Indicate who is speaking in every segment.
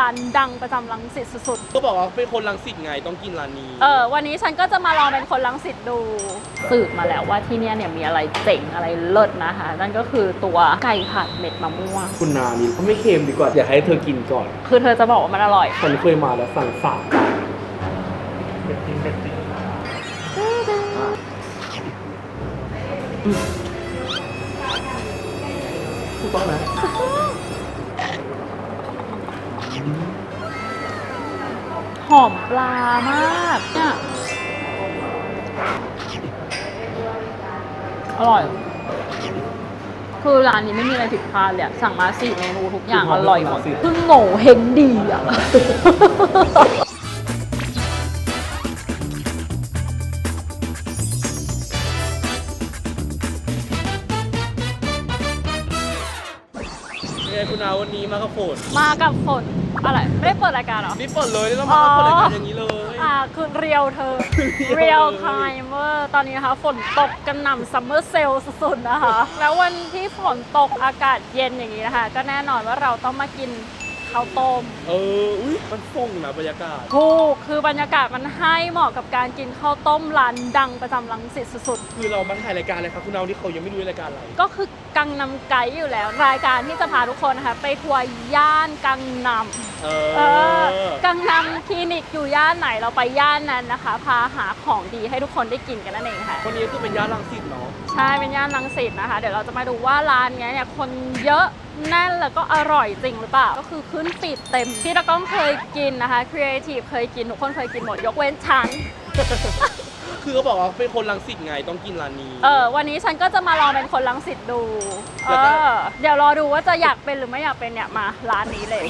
Speaker 1: ร้านดังประจำรังสิตสุด
Speaker 2: ก็บอกว่าเป็นคนรังสิตไงต้องกินร้านนี้
Speaker 1: ๆ เออ วันนี้ฉันก็จะมาลองเป็นคนรังสิตดู สืบมาแล้วว่าที่เนี่ยเนี่ยมีอะไรเจ๋งอะไรเลิศนะคะ นั่นก็คือตัวไก่ผัดเม็ดมะม่วง
Speaker 3: คุณนานี่เขาไม่เค็มดีกว่า อยากให้เธอกินก่อน
Speaker 1: คือเธอจะบอกว่ามันอร่อย
Speaker 3: ฉันเคยมาแล้วสั่งสามจานเด็ดจริงเด็ดจริงถูกต้องนะ
Speaker 1: หอมปลามากเนี่ยอร่อย คือร้านนี้ไม่มีอะไรผิดพลาดเลยอะสั่งมาสี่เมนูทุกอย่างอร่อยหมดเพิ่งโง่เฮงดีอะ
Speaker 2: ยังไงคุณนาวันนี้มากับฝน
Speaker 1: มากับฝน อะไรไม่ได้เปิดรายการเหรอ
Speaker 2: นี่เปิดเลยนี่เรามาเปิดรายการอย่างนี้เลย
Speaker 1: อ่าคือเรียวเธอ เรียลไทม์เวอร์ตอนนี้นะคะฝนตกกันหน่ำซัมเมอร์เซลสุดๆนะคะ แล้ววันที่ฝนตกอากาศเย็นอย่างนี้นะคะ ก็แน่นอนว่าเราต้องมากิน ข้าวต้ม
Speaker 2: เออ อุ้ยมันฟงนะบรรยากาศ
Speaker 1: ถูกคือบรรยากาศมันให้เหมาะกับการกินข้าวต้มร้านดังประจำรังสิตสุด
Speaker 2: คือเรามาถ่ายรายการอะไรครับคุณนาที่เขายังไม่รู้รายการอะไร
Speaker 1: ๆ ก็คือกังนำไกด์อยู่แล้ว รายการที่จะพาทุกคนนะคะไปทัวร์ย่านกังนำ
Speaker 2: เอ
Speaker 1: เออ
Speaker 2: อ
Speaker 1: กังนำคลินิกอยู่ย่านไหนเราไปย่านนั้นนะคะ พาหาของดีให้ทุกคนได้กินกันนั่นเองค่ะ
Speaker 2: คนนี้คือเป็นย่านรังสิตเนาะ
Speaker 1: ใช่เป็นย่านรังสิตนะคะ เดี๋ยวเราจะมาดูว่าร้านเนี้ยเนี่ยคนเยอะ แน่นแล้วก็อร่อยจริงหรือเปล่า ก็คือขึ้นฟีดเต็มพี่ตะก้องเคยกินนะคะครีเอทีฟเคยกิน ทุกคนเคยกินหมดยกเว้นฉัน
Speaker 2: คือเขาบอกว่าเป็นคนรังสิตไงต้องกินร้านนี้
Speaker 1: เออ วันนี้ฉันก็จะมาลองเป็นคนรังสิตดู เอ
Speaker 2: แล้วก็
Speaker 1: อ เดี๋ยวรอดูว่าจะอยากเป็นหรือไม่อยากเป็นเนี่ยมาร้านนี้เลย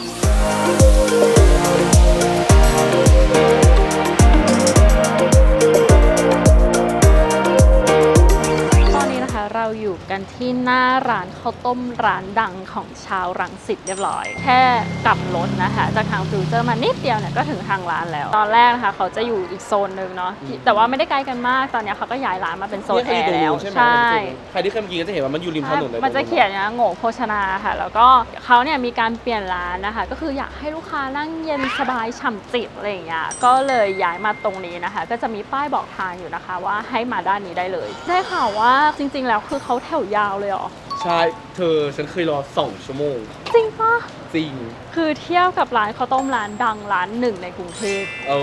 Speaker 1: าอยู่กันที่หน้าร้านข้าวต้มร้านดังของชาวรังสิตเรียบร้อย แค่กลับรถนะคะจากทางฟิวเจอร์มานิดเดียวเนี่ยก็ถึงทางร้านแล้ว ตอนแรกนะคะเขาจะอยู่อีกโซนหนึ่งเนาะที่แต่ว่าไม่ได้ไกลกันมากตอนนี้เขาก็ย้ายร้านมาเป็นโซนแอร์แล้ว
Speaker 2: ใช่ไหม
Speaker 1: ใช่
Speaker 2: ใครที่เคยมากินก็จะเห็นว่ามันอยู่ริมถนนเลย
Speaker 1: มันจะเขียนนะโง่โภชนาค่ะ แล้วก็เขาเนี่ยมีการเปลี่ยนร้านนะคะ ก็คืออยากให้ลูกค้านั่งเย็นสบายฉ่ำจิตอะไรอย่างเงี้ยก็เลยย้ายมาตรงนี้นะคะ ก็จะมีป้ายบอกทางอยู่นะคะ ว่าให้มาด้านนี้ได้เลยได้ข่าวว่าจริง ๆ แล้วคือเขาแถวยาวเลยเหรอ
Speaker 2: ใช่ เธอฉันเคยรอสองชั่วโมง
Speaker 1: จริงปะ
Speaker 2: จริง
Speaker 1: คือเทียบกับร้านข้าวต้มร้านดังร้านหนึ่งในกรุงเทพ
Speaker 2: เอ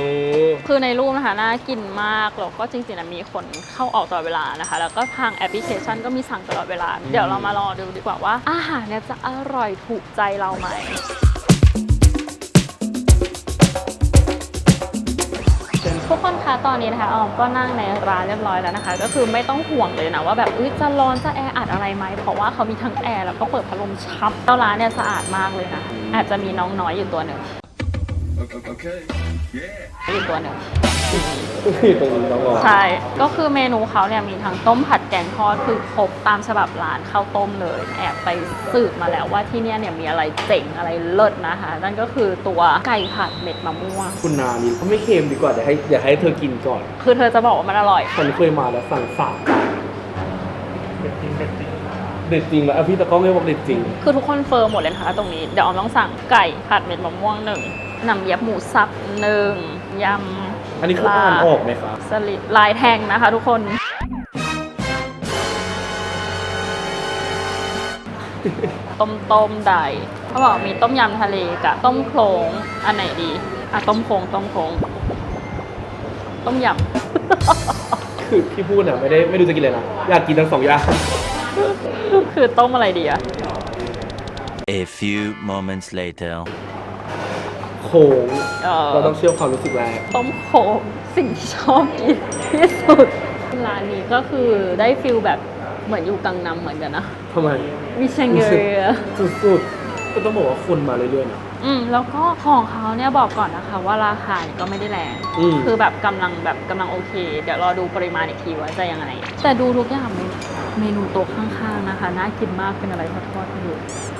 Speaker 2: อ
Speaker 1: คือในรูปนะคะน่ากินมากแล้วก็จริงๆนะมีคนเข้าออกตลอดเวลานะคะ แล้วก็ทางแอปพลิเคชันก็มีสั่งตลอดเวลา เดี๋ยวเรามารอดูดีกว่าว่า อาหารเนี่ยจะอร่อยถูกใจเราไหม ทุกคนคะ ตอนนี้นะคะออมก็นั่งในร้านเรียบร้อยแล้วนะคะ ก็คือไม่ต้องห่วงเลยนะว่าแบบอุ๊ยจะร้อนจะแออัดอะไรไหมเพราะว่าเขามีทั้งแอร์แล้วก็เปิดพัดลมชับเจ้าร้านเนี่ยสะอาดมากเลยนะอาจจะมีน้องน้อยอยู่ตัวหนึ่ง
Speaker 4: Okay. Yeah.
Speaker 1: อยู่ตัวหนึ่ง
Speaker 3: ตรงนี้ต้องรอ
Speaker 1: ใช่ ก็คือเมนูเขาเนี่ยมีทั้งต้มผัดแกงทอดคือครบตามฉบับร้านข้าวต้มเลย แอบไปสืบมาแล้วว่าที่เนี่ยเนี่ยมีอะไรเจ๋งอะไรเลิศนะคะ นั่นก็คือตัวไก่ผัดเม็ดมะม่วง
Speaker 3: คุณนานี่เขาไม่เค็มดีกว่าอยากให้อยากให้เธอกินก่อน
Speaker 1: คือเธอจะบอกว่ามันอร่อย
Speaker 3: ฉันเคยมาแล้วสั่งสามจานเด็ดจริงเด็ดจริงเด็ดจริงแล้วอะพี่ตะก้องไม่บอกเด็ดจริง
Speaker 1: คือทุกคนเฟิร์มหมดเลยนะคะตรงนี้ เดี๋ยวออมต้องสั่งไก่ผัดเม็ดมะม่วงหนึ่ง หนำเลียบหมูสับหนึ่งยำ
Speaker 3: อันนี้คืออ่านออกไหมครับ
Speaker 1: สลิดลายแทงนะคะทุกคนต้มต้มใดเขาบอกมีต้มยำทะเลกับต้มโคลงอันไหนดีอะต้มโคลงต้มโคลงต้มย
Speaker 3: คือพี่พูดน่ะไม่ได้ไม่ดูจะกินเลยนะอยากกินทั้งสองอย่างำ
Speaker 1: คือต้มอะไรดีอะ
Speaker 4: A few moments later.
Speaker 3: โค้ง
Speaker 1: เออ
Speaker 3: เราต้องเชื่อความรู้สึกแรก
Speaker 1: ต้มโคลงสิ่งที่ชอบกินที่สุด ร้านนี้ก็คือได้ฟิลแบบเหมือนอยู่กังนำเหมือนกันนะ
Speaker 3: ทำไม
Speaker 1: วิเชงเกรีย
Speaker 3: สุดๆ ก็ต้องบอกว่าคนมาเรื่อยๆนะ
Speaker 1: อืมแล้วก็ของเขาเนี่ยบอกก่อนนะคะ ว่าราคาเนี่ยก็ไม่ได้แรง
Speaker 3: อืม
Speaker 1: คือแบบกำลังแบบกำลังโอเค เดี๋ยวรอดูปริมาณอีกทีว่าจะยังไง แต่ดูทุกอย่างเมนูเมนูโต๊ะข้างๆนะคะ น่ากินมากเป็นอะไรทอดๆให้ดูอา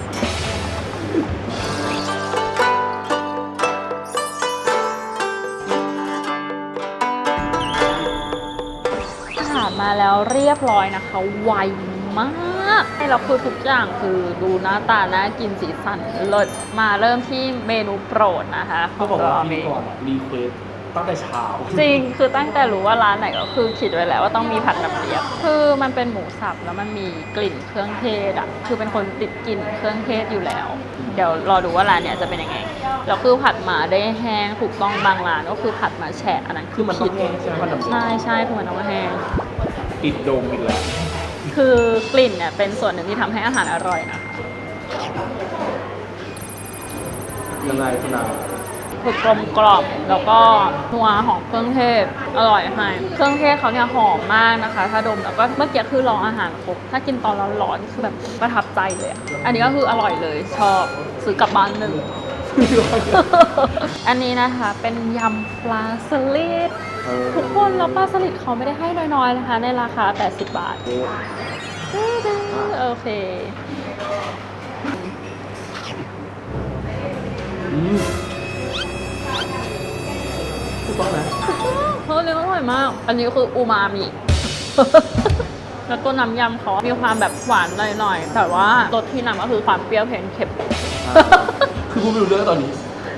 Speaker 1: แล้วเรียบร้อยนะคะ ไวมากากเราคือทุกอย่างคือดูหน้าตาน่ากินสีสันเลิศมาเริ่มที่เมนูโปรดนะคะ
Speaker 3: เขาบอกว่า
Speaker 1: ขง
Speaker 3: กิน
Speaker 1: เม
Speaker 3: ก่อนรีเควสตั้งแต่เช้า
Speaker 1: จริงคือตั้งแต่รู้ว่าร้านไหนก็คือคิดไว้แล้วว่าต้องมีผัดน้ำเลียบคือมันเป็นหมูสับแล้วมันมีกลิ่นเครื่องเทศอะคือเป็นคนติดกลิ่นเครื่องเทศอยู่แล้ว เดี๋ยวรอดูว่าร้านเนี้ยจะเป็นยังไงแล้วคือผัดมาได้แห้งถูกต้องบางร้านก็คือผัดมาแฉะอันนั้น
Speaker 3: คือมันต้องแห้งใช่ไหมมันน้ำเลียบ
Speaker 1: ใช่ใช่คือมันต้องแห้ง
Speaker 3: ติดโดมอีกแล้ว
Speaker 1: คือกลิ่นเนี่ยเป็นส่วนหนึ่งที่ทำให้อาหารอร่อยนะคะ
Speaker 3: ยังไงคุณนา
Speaker 1: คือกลมกล่อมแล้วก็นัวหอมเครื่องเทศอร่อยให้เครื่องเทศเขาเนี่ยหอมมากนะคะ ถ้าดมแล้วก็เมื่อกี้คือรองอาหารครบถ้ากินตอนร้อนๆคือแบบประทับใจเลยอะอันนี้ก็คืออร่อยเลยชอบซื้อกลับบ้านหนึ่ง อันนี้นะคะเป็นยำปลาสลิดทุกคนแล้วปลาสลิดเขาไม่ได้ให้น้อยๆนะคะ ในราคา 80 บาทโอเค
Speaker 3: อืมถูกต้องนะ
Speaker 1: เฮ้ยเลี้ยงอร่อยมาก อันนี้คืออูมามิแล้วก็น้ำยำเขามีความแบบหวานหน่อยๆ แต่ว่ารสที่นำก็คือความเปรี้ยวเผ็ดเค็ม
Speaker 3: คือพูดไม่รู้เรื่องตอนนี้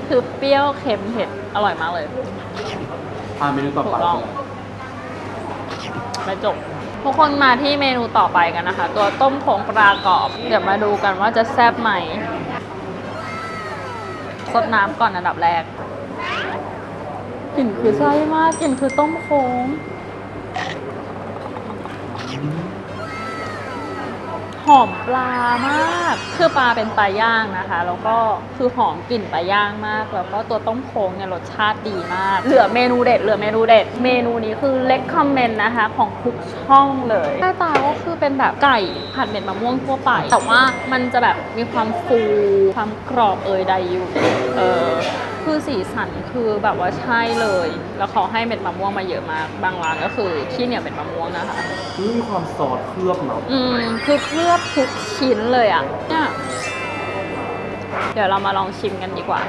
Speaker 1: คือเปรี้ยวเค็มเผ็ดอร่อยมากเลย
Speaker 3: อ่าเมนูต่อไป
Speaker 1: ถูกต้องไม่จบทุกคนมาที่เมนูต่อไปกันนะคะ ตัวต้มโคงปลากรอบ เดี๋ยวมาดูกันว่าจะแซ่บไหมสดน้ำก่อนอันดับแรกกลิ่นคือใช่มากกลิ่นคือต้มโค้ง หอมปลามาก คือปลาเป็นปลาย่างนะคะ แล้วก็คือหอมกลิ่นปลาย่างมาก แล้วก็ตัวต้มโค้งเนี่ยรสชาติดีมาก เหลือเมนูเด็ด เหลือเมนูเด็ด เมนูนี้คือเล็กคอมเมนต์นะคะ ของทุกช่องเลยหน้าตาก็คือเป็นแบบไก่ผัดเม็ดมะม่วงทั่วไป แต่ว่ามันจะแบบมีความฟู ความกรอบเอยใดอยู่ เออ คือสีสันคือแบบว่าใช่เลย แล้วเขาให้เม็ดมะม่วงมาเยอะมาก บางร้านก็คือที่เหนียวเม็ดมะม่วงนะคะ
Speaker 3: นี่มีความซอสเคลือบเนาะ
Speaker 1: อืมคือเคลือบทุกชิ้นเลยอะเนี่ยเดี๋ยวเรามาลองชิมกันดีกว่า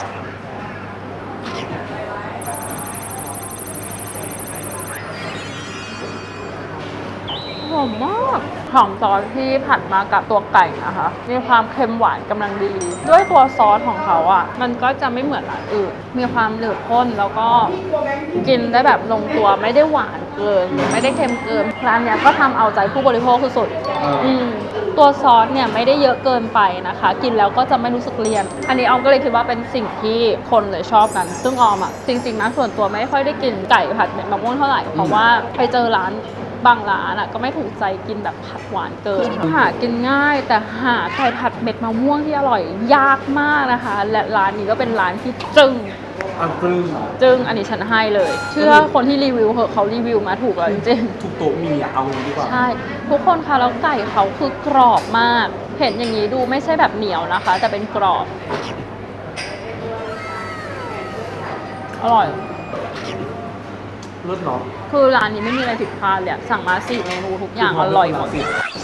Speaker 1: หอมมาก หอมซอสที่ผัดมากับตัวไก่นะคะมีความเค็มหวานกำลังดี ด้วยตัวซอสของเขาอะ มันก็จะไม่เหมือนร้านอื่น มีความเหลือข้นแล้วก็กินได้แบบลงตัวไม่ได้หวานเกิน ไม่ได้เค็มเกินร้านเนี้ยก็ทำเอาใจผู้บริโภคสุดๆอืมตัวซอสเนี่ยไม่ได้เยอะเกินไปนะคะ กินแล้วก็จะไม่รู้สึกเลี่ยน อันนี้ออมก็เลยคิดว่าเป็นสิ่งที่คนเลยชอบกัน ซึ่งออมอะจริงๆนะส่วนตัวไม่ค่อยได้กินไก่ผัดเม็ดมะม่วงเท่าไหร่เพราะว่าไปเจอร้าน บางร้านอะก็ไม่ถูกใจกินแบบผัดหวานเกินหากินง่ายแต่หาไก่ผัดเม็ดมะม่วงที่อร่อยยากมากนะคะ และร้านนี้ก็เป็นร้านที่จึง
Speaker 3: อันซึ่ง
Speaker 1: จึงอันนี้ฉันให้เลย เชื่อคนที่รีวิวเหอะเขารีวิวมาถูกแล้วจริงๆ
Speaker 3: ทุกโต๊ะมีอะเอาอย่างนี้ดีกว่า
Speaker 1: ใช่ ทุกคนคะแล้วไก่เขาคือกรอบมาก เห็นอย่างนี้ดูไม่ใช่แบบเหนียวนะคะ แต่เป็นกรอบ อร่อย
Speaker 3: เลิศเนาะ
Speaker 1: คือร้านนี้ไม่มีอะไรผิดพลาดเลยอะสั่งมาสี่เมนูทุกอย่างอร่อยหมด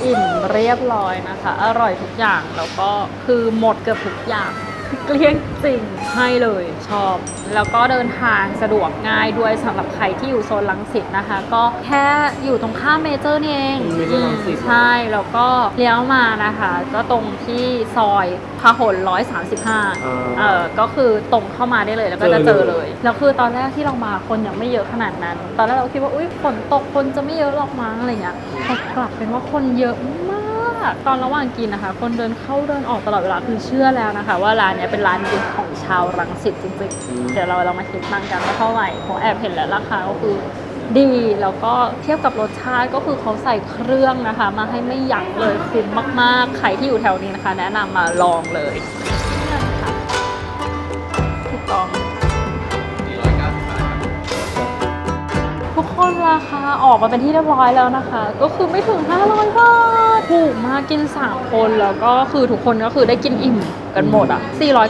Speaker 1: อิ่มเรียบร้อยนะคะ อร่อยทุกอย่างแล้วก็คือหมดเกือบทุกอย่าง เกลี้ยงจริงให้เลยชอบ แล้วก็เดินทางสะดวกง่ายด้วยสำหรับใครที่อยู่โซนลังสิตนะคะ ก็แค่อยู่ตรงข้ามเมเจอร์นี่เอง
Speaker 3: เมเจอร์รังสิต
Speaker 1: อืมใช่ แล้วก็เลี้ยวมานะคะ ก็ตรงที่ซอยพหล135 เออก็คือตรงเข้ามาได้เลยแล้วก็จะเจอเลย แล้วคือตอนแรกที่เรามาคนยังไม่เยอะขนาดนั้น ตอนแรกเราคิดว่าอุ้ยฝนตกคนจะไม่เยอะหรอกมั้งอะไรเงี้ยแต่กลับเป็นว่าคนเยอะมาก ตอนระหว่างกินนะคะ คนเดินเข้าเดินออกตลอดเวลาคือเชื่อแล้วนะคะ ว่าร้านเนี้ยเป็นร้านเด็ดของชาวรังสิตจริงๆ เดี๋ยวเราเรามาคิดตังค์กันว่าเท่าไหร่ผมแอบเห็นแล้วราคาก็คือดีแล้วก็เทียบกับรสชาติก็คือเขาใส่เครื่องนะคะ มาให้ไม่ยั้งเลยคุ้มมากๆ ใครที่อยู่แถวนี้นะคะ แนะนำมาลองเลยนี่ค่ะถูกต้อง ราคาออกมาเป็นที่เรียบร้อยแล้วนะคะ ก็คือไม่ถึง 500 บาท ถูกมากกิน 3 คนแล้วก็คือทุกคนก็คือได้กินอิ่มกันหมดอะ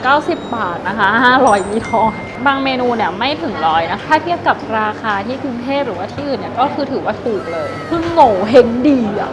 Speaker 1: 490 บาทนะคะ 500มีทอนบางเมนูเนี่ยไม่ถึงร้อยนะถ้าเทียบกับราคาที่กรุงเทพหรือว่าที่อื่นเนี่ยก็คือถือว่าถูกเลยคือโง่เฮงดีอะ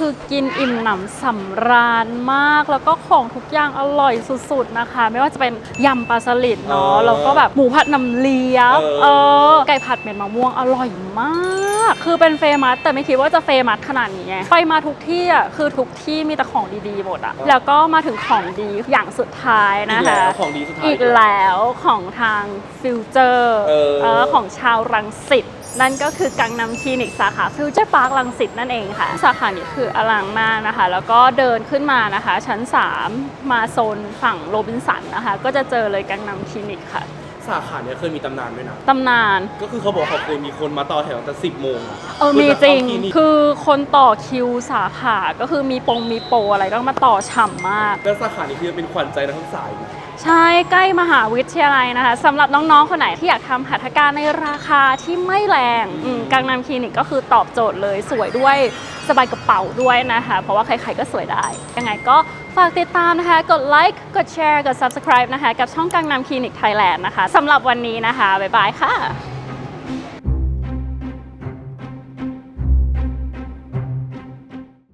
Speaker 1: คือกินอิ่มหนำสำราญมาก แล้วก็ของทุกอย่างอร่อยสุดๆนะคะ ไม่ว่าจะเป็นยำปลาสลิดเนาะ
Speaker 2: เออ
Speaker 1: แล้วก็แบบหมูผัดน้ำเลียบ
Speaker 2: เออ
Speaker 1: เออ ไก่ผัดเม็ดมะม่วงอร่อยมาก คือเป็นเฟมัสแต่ไม่คิดว่าจะเฟมัสขนาดนี้ไงไปมาทุกที่อะ คือทุกที่มีแต่ของดีๆหมดอะ แล้วก็มาถึงของดีอย่างสุดท้าย
Speaker 2: อี
Speaker 1: นะ
Speaker 2: กแล้
Speaker 1: คะ
Speaker 2: วของดีสุดท้าย
Speaker 1: อีกแล้วของทางฟิวเจอร์
Speaker 2: เออ
Speaker 1: ของชาวรังสิต นั่นก็คือกังนำคลินิกสาขาฟิวเจอร์พาร์ครังสิตนั่นเองค่ะ สาขานี้คืออลังมากนะคะ แล้วก็เดินขึ้นมานะคะ ชั้น 3 มาโซนฝั่งโรบินสันนะคะ ก็จะเจอเลยกังนำคลินิกค่ะ
Speaker 2: สาขาเนี้ยเคยมีตำนานด้วยนะ
Speaker 1: ตำนาน
Speaker 2: ก็คือเขาบอกเขาเคยมีคนมาต่อแถวตั้งแต่สิบโมงะ
Speaker 1: เออ
Speaker 2: พื่
Speaker 1: มี
Speaker 2: จะ
Speaker 1: จริง
Speaker 2: เข้าคลินิก
Speaker 1: คือคนต่อคิวสาขา ก็คือมีปงมีโปรอะไรก็มาต่อฉ่ำมาก
Speaker 2: แล้วสาขานี้คือเป็นขวัญใจนักศึกษาอยู่นะ
Speaker 1: ใช่ใกล้มหาวิทยาลัยนะคะสำหรับน้องๆ คนไหนที่อยากทำหัตถการในราคาที่ไม่แรงอืมกังนำคลินิกก็คือตอบโจทย์เลยสวยด้วยสบายกระเป๋าด้วยนะคะ เพราะว่าใครๆก็สวยได้ ยังไงก็ฝากติดตามนะคะ กดไลค์กดแชร์กด subscribe นะคะ กับช่องกังนำคลินิกไทยแลนด์นะคะสำหรับวันนี้นะคะ บ๊ายบายค่ะ